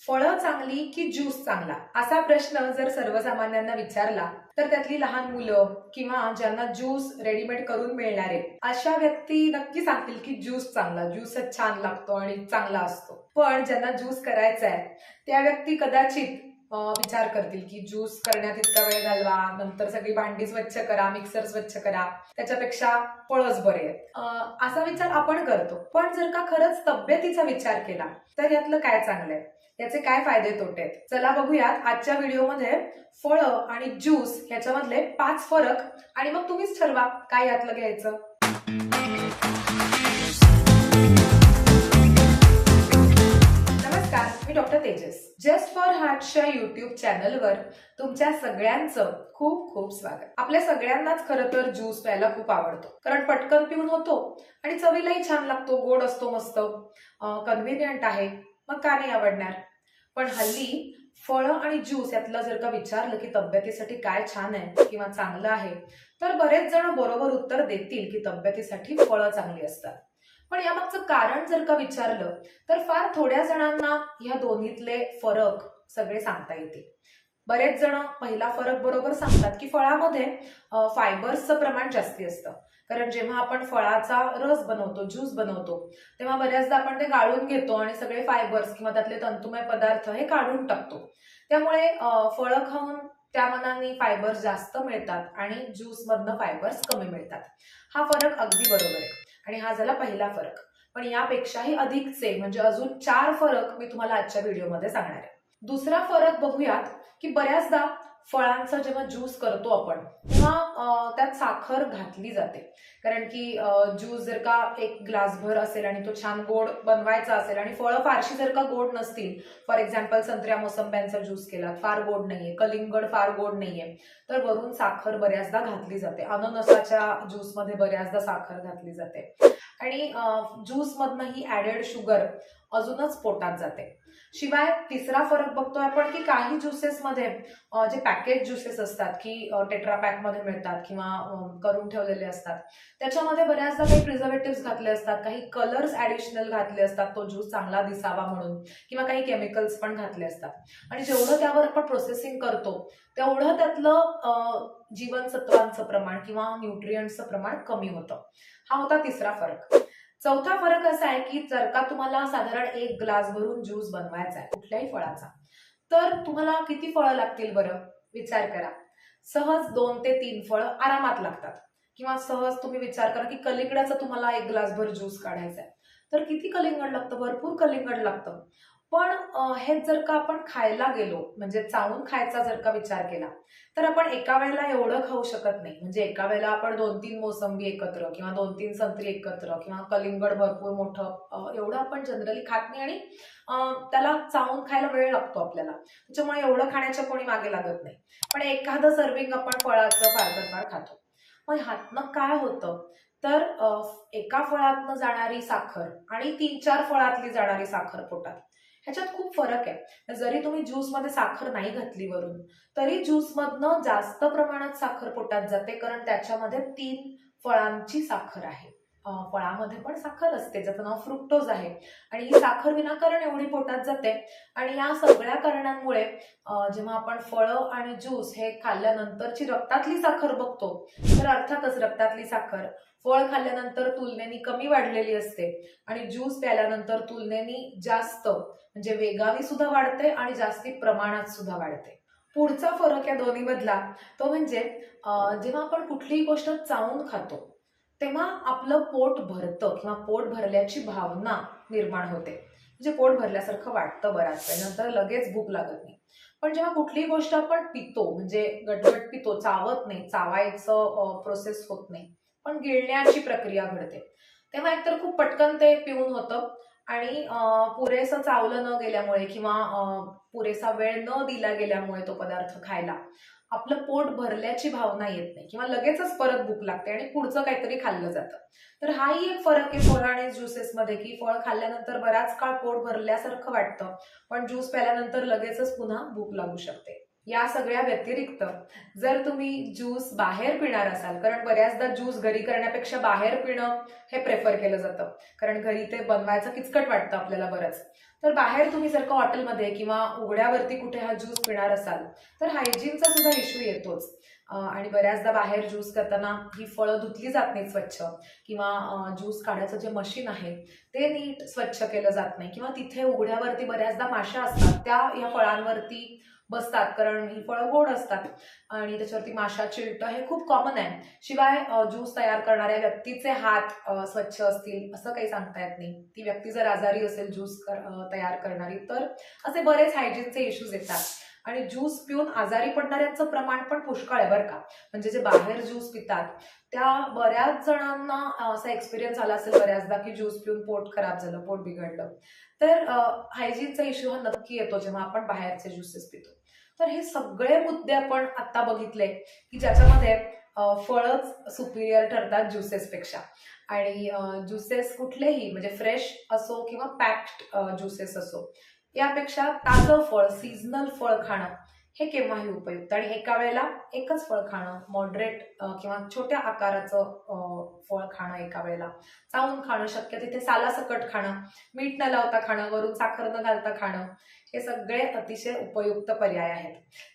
फळं चांगली की ज्यूस चांगला? असा प्रश्न जर सर्वसामान्यांना विचारला तर त्यातली लहान मुलं किंवा ज्यांना ज्यूस रेडीमेड करून मिळणार आहे अशा व्यक्ती नक्की सांगतील की ज्यूस चांगला ज्यूसच छान लागतो आणि चांगला असतो. पण ज्यांना ज्यूस करायचा आहे त्या व्यक्ती कदाचित विचार करतील की ज्यूस करण्यात इतका वेळ घालवा नंतर सगळी भांडी स्वच्छ करा मिक्सर स्वच्छ करा त्याच्यापेक्षा पळस बरे आहेत. असा विचार आपण करतो. पण जर का खरंच तब्येतीचा विचार केला तर यातलं काय चांगलंय? याचे काय फायदे तोटे आहेत? चला बघूयात आजच्या व्हिडिओमध्ये फळं आणि ज्यूस ह्याच्यामधले पाच फरक आणि मग तुम्हीच ठरवा काय यातलं घ्यायचं. नमस्कार मी डॉक्टर तेजस. जस्ट फॉर हार्टच्या युट्यूब चॅनलवर तुमच्या सगळ्यांचं खूप खूप स्वागत. आपल्या सगळ्यांनाच खरं तर ज्यूस प्यायला खूप आवडतो. कारण पटकन पिऊन होतो आणि चवीलाही छान लागतो गोड असतो मस्त. कन्व्हिनियंट आहे. मग का नाही आवडणार? पण हल्ली फळं आणि ज्यूस यातलं जर का विचारलं की तब्येतीसाठी काय छान आहे किंवा चांगलं आहे तर बरेच जण बरोबर उत्तर देतील की तब्येतीसाठी फळं चांगली असतात. पण यामागचं कारण जर का विचारलं तर फार थोड्या जणांना ह्या दोन्हीतले फरक सगळे सांगता येतील. बरेच जण पहिला फरक बरोबर सांगतात की फळामध्ये फायबर्सचं प्रमाण जास्ती असतं. कारण जेव्हा आपण फळाचा रस बनवतो ज्यूस बनवतो तेव्हा बऱ्याचदा आपण ते गाळून घेतो आणि सगळे फायबर्स किंवा त्यातले तंतुमय पदार्थ हे काढून टाकतो. त्यामुळे फळं खाऊन त्या मनाने फायबर्स जास्त मिळतात आणि ज्यूसमधनं फायबर्स कमी मिळतात. हा फरक अगदी बरोबर आहे. आणि हा झाला पहिला फरक. पण यापेक्षाही अधिकचे म्हणजे अजून चार फरक मी तुम्हाला आजच्या व्हिडिओमध्ये सांगणार आहे. दुसरा फरक बघूयात की बऱ्याचदा फळांचा जेव्हा ज्यूस करतो आपण तेव्हा त्यात साखर घातली जाते. कारण की ज्यूस जर का एक ग्लासभर असेल आणि तो छान गोड बनवायचा असेल आणि फळं फारशी जर का गोड नसतील फॉर एक्झाम्पल संत्र्या मोसंब्यांचा ज्यूस केला फार गोड नाहीये कलिंगड फार गोड नाहीये तर वरून साखर बऱ्याचदा घातली जाते. अननसाच्या ज्यूसमध्ये बऱ्याचदा साखर घातली जाते. आणि ज्यूसमधनं ही ऍडेड शुगर अजूनच पोटात जाते. शिवाय तिसरा फरक बघतोय आपण की काही ज्युसेसमध्ये जे पॅकेज ज्युसेस असतात की टेट्रा पॅकमध्ये मिळतात किंवा करून ठेवलेले असतात त्याच्यामध्ये बऱ्याचदा काही प्रिझर्वेटिव्ह घातले असतात काही कलर्स ऍडिशनल घातले असतात तो ज्यूस चांगला दिसावा म्हणून किंवा काही केमिकल्स पण घातले असतात. आणि जेवढं त्यावर आपण प्रोसेसिंग करतो तेवढं त्यातलं जीवनसत्वांचं प्रमाण किंवा न्यूट्रियंटचं प्रमाण कमी होतं. हा होता तिसरा फरक. चौथा फरक असा आहे की जर का तुम्हाला साधारण एक ग्लास भरून ज्यूस बनवायचा आहे कुठल्याही फळाचा तर तुम्हाला किती फळं लागतील बरं? विचार करा. सहज दोन ते तीन फळं आरामात लागतात. किंवा सहज तुम्ही विचार करा की कलिंगडाचा तुम्हाला एक ग्लासभर ज्यूस काढायचा आहे तर किती कलिंगड लागतं? भरपूर कलिंगड लागतं. पण हे जर का आपण खायला गेलो म्हणजे चावून खायचा जर का विचार केला तर आपण एका वेळेला एवढं खाऊ शकत नाही. म्हणजे एका वेळेला आपण दोन तीन मोसंबी एकत्र किंवा दोन तीन संत्री एकत्र किंवा कलिंगड भरपूर मोठं एवढं आपण जनरली खात नाही आणि त्याला चावून खायला वेळ लागतो आपल्याला. त्याच्यामुळे एवढं खाण्याच्या कोणी मागे लागत नाही. पण एखादं सर्विंग आपण फळाचं फार तर फार खातो. मग ह्यातनं काय होतं? तर एका फळातनं जाणारी साखर आणि तीन चार फळातली जाणारी साखर पोटात. ह्याच्यात खूप फरक आहे. जरी तुम्ही ज्यूसमध्ये साखर नाही घातली वरून तरी ज्यूसमधनं जास्त प्रमाणात साखर पोटात जाते कारण त्याच्यामध्ये तीन फळांची साखर आहे. फळामध्ये पण साखर असते ज्याचं नाव फ्रुक्टोज आहे. आणि ही साखर विनाकारण एवढी पोटात जाते. आणि या सगळ्या कारणांमुळे जेव्हा आपण फळं आणि ज्यूस हे खाल्ल्यानंतरची रक्तातली साखर बघतो तर अर्थातच रक्तातली साखर. फळ खाल्ल्यानंतर तुलनेनी कमी वाढलेली असते आणि ज्यूस प्यायल्यानंतर तुलनेनी जास्त म्हणजे वेगाने सुद्धा वाढते आणि जास्ती प्रमाणात सुद्धा वाढते. पुढचा फरक या दोन्ही मधला तो म्हणजे जेव्हा आपण कुठलीही गोष्ट चावून खातो तेव्हा आपलं पोट भरतं किंवा पोट भरल्याची भावना निर्माण होते. म्हणजे पोट भरल्यासारखं वाटतं बराच वेळ नंतर लगेच भूक लागत नाही. पण जेव्हा कुठलीही गोष्ट आपण पितो म्हणजे गटगट पितो चावत नाही चावायचं प्रोसेस होत नाही पण गिळण्याची प्रक्रिया घडते. तेव्हा एकतर खूप पटकन ते पिऊन होतं आणि पुरेसं चावलं न गेल्यामुळे किंवा पुरेसा वेळ न दिला गेल्यामुळे तो पदार्थ खायला आपलं पोट भरल्याची भावना येत नाही किंवा लगेचच परत भूक लागते आणि पुढचं काहीतरी खाल्लं जातं. तर हाही एक फरक आहे फळ आणि ज्युसेसमध्ये की फळ खाल्ल्यानंतर बराच काळ पोट भरल्यासारखं वाटतं पण ज्यूस प्याल्यानंतर लगेचच पुन्हा भूक लागू शकते. या सगळ्या व्यतिरिक्त जर तुम्ही ज्यूस बाहेर पिणार असाल कारण बऱ्याचदा ज्यूस घरी करण्यापेक्षा बाहेर पिणं हे प्रेफर केलं जातं. कारण घरी ते बनवायचं किचकट वाटतं आपल्याला बरंच. तर बाहेर तुम्ही जर का हॉटेलमध्ये किंवा उघड्यावरती कुठे हा ज्यूस पिणार असाल तर हायजीनचा सुद्धा इश्यू येतोच. आणि बऱ्याचदा बाहेर ज्यूस करताना ही फळं धुतली जात नाहीत स्वच्छ किंवा ज्यूस काढायचं जे मशीन आहे ते नीट स्वच्छ केलं जात नाही. किंवा तिथे उघड्यावरती बऱ्याचदा माशा असतात त्या या फळांवरती बसतात. कारण ही फळं गोड असतात आणि त्याच्यावरती माशा चिलटं हे खूप कॉमन आहे. शिवाय ज्यूस तयार करणाऱ्या व्यक्तीचे हात स्वच्छ असतील असं काही सांगता येत नाही. ती व्यक्ती जर आजारी असेल ज्यूस कर- तयार करणारी तर असे बरेच हायजीनचे इश्यूज येतात. आणि ज्यूस पिऊन आजारी पडणाऱ्यांचं प्रमाण पण पुष्कळ आहे बरं का. म्हणजे जे बाहेर ज्यूस पितात त्या बऱ्याच जणांना असा एक्सपिरियन्स आला असेल बऱ्याचदा की ज्यूस पिऊन पोट खराब झालं पोट बिघडलं. तर हायजीनचा इश्यू हा नक्की येतो जेव्हा आपण बाहेरचे ज्युसेस पितो. तर हे सगळे मुद्दे आपण आता बघितले की ज्याच्यामध्ये फळच सुपिरियर ठरतात ज्युसेसपेक्षा आणि ज्युसेस कुठलेही म्हणजे फ्रेश असो किंवा पॅक्ड ज्युसेस असो यापेक्षा ताजं फळ सीझनल फळ खाणं हे केव्हाही उपयुक्त. आणि एका वेळेला एकच फळ खाणं मॉडरेट किंवा छोट्या आकाराचं फळ खाणं एका वेळेला. चावून खाणं शक्य तिथे सालासकट खाणं मीठ न लावता खाणं वरून साखर न घालता खाणं हे सगळे अतिशय उपयुक्त पर्याय आहेत.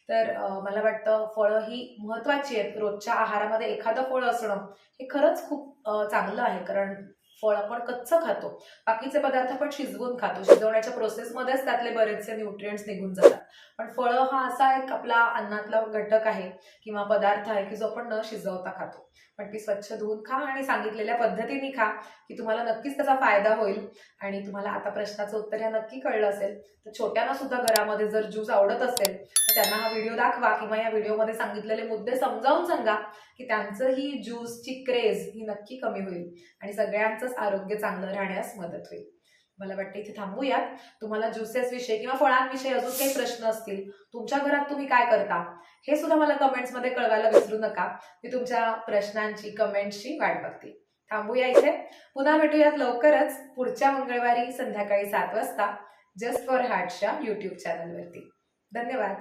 तर मला वाटतं फळं ही महत्वाची आहेत. रोजच्या आहारामध्ये एखादं फळ असणं हे खरंच खूप चांगलं आहे. कारण फळ आपण कच्चं खातो. बाकीचे पदार्थ आपण शिजवून खातो. शिजवण्याच्या प्रोसेसमध्येच त्यातले बरेचसे न्यूट्रिएंट्स निघून जातात. पण फळं हा असा एक आपला अन्नातला घटक आहे किंवा पदार्थ आहे की जो आपण न शिजवता खातो. पण ती स्वच्छ धुवून खा आणि सांगितलेल्या पद्धतीने खा की तुम्हाला नक्कीच त्याचा फायदा होईल. आणि तुम्हाला आता प्रश्नाचं उत्तर ह्या नक्की कळलं असेल. तर छोट्यांना सुद्धा घरामध्ये जर ज्यूस आवडत असेल तर त्यांना हा व्हिडिओ दाखवा किंवा या व्हिडिओमध्ये सांगितलेले मुद्दे समजावून सांगा की त्यांचं ही ज्यूसची क्रेज ही नक्की कमी होईल आणि सगळ्यांचंच आरोग्य चांगलं राहण्यास मदत होईल. मला वाटतं इथे थांबूयात. तुम्हाला ज्युसेस विषयी किंवा फळांविषयी अजून काही प्रश्न असतील तुमच्या घरात तुम्ही काय करता? हे सुद्धा मला कमेंट्समध्ये कळवायला विसरू नका. मी तुमच्या प्रश्नांची कमेंट्सची वाट बघते. थांबूया इथे. पुन्हा भेटूयात लवकरच पुढच्या मंगळवारी संध्याकाळी सात वाजता जस्ट फॉर हार्टच्या युट्यूब चॅनलवरती धन्यवाद.